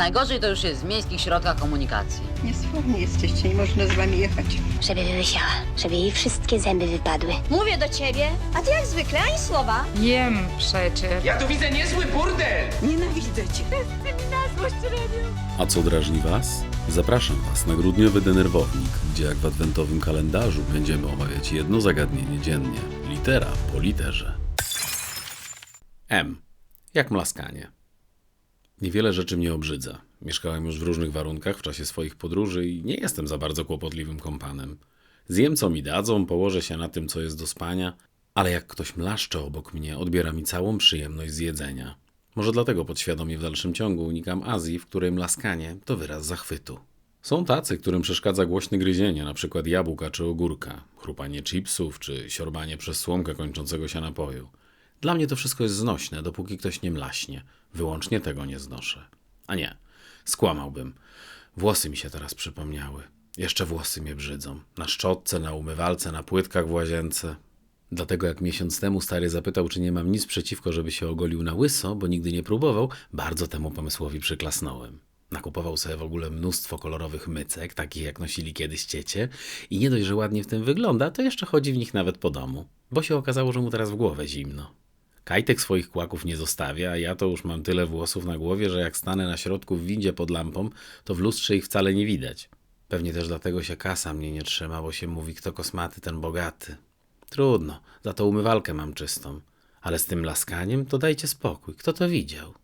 Najgorzej to już jest w miejskich środkach komunikacji. Niesforni jesteście, nie można z wami jechać. Żeby wyłysiała, żeby jej wszystkie zęby wypadły. Mówię do ciebie, a ty jak zwykle ani słowa. Jem przecież. Ja tu widzę niezły burdel! Nienawidzę cię. A co drażni Was? Zapraszam Was na grudniowy denerwownik, gdzie jak w adwentowym kalendarzu będziemy omawiać jedno zagadnienie dziennie, litera po literze. M. Jak mlaskanie. Niewiele rzeczy mnie obrzydza. Mieszkałem już w różnych warunkach w czasie swoich podróży i nie jestem za bardzo kłopotliwym kompanem. Zjem co mi dadzą, położę się na tym, co jest do spania, ale jak ktoś mlaszcze obok mnie, odbiera mi całą przyjemność z jedzenia. Może dlatego podświadomie w dalszym ciągu unikam Azji, w której mlaskanie to wyraz zachwytu. Są tacy, którym przeszkadza głośne gryzienie, przykład jabłka czy ogórka, chrupanie chipsów czy siorbanie przez słomkę kończącego się napoju. Dla mnie to wszystko jest znośne, dopóki ktoś nie mlaśnie. Wyłącznie tego nie znoszę. A nie, skłamałbym. Włosy mi się teraz przypomniały. Jeszcze włosy mnie brzydzą. Na szczotce, na umywalce, na płytkach w łazience. Dlatego jak miesiąc temu stary zapytał, czy nie mam nic przeciwko, żeby się ogolił na łyso, bo nigdy nie próbował, bardzo temu pomysłowi przyklasnąłem. Nakupował sobie w ogóle mnóstwo kolorowych mycek, takich jak nosili kiedyś ciecie, i nie dość, że ładnie w tym wygląda, to jeszcze chodzi w nich nawet po domu, bo się okazało, że mu teraz w głowę zimno. Kajtek swoich kłaków nie zostawia, a ja to już mam tyle włosów na głowie, że jak stanę na środku w windzie pod lampą, to w lustrze ich wcale nie widać. Pewnie też dlatego się kasa mnie nie trzyma, bo się mówi, kto kosmaty, ten bogaty. Trudno, za to umywalkę mam czystą. Ale z tym laskaniem to dajcie spokój. Kto to widział?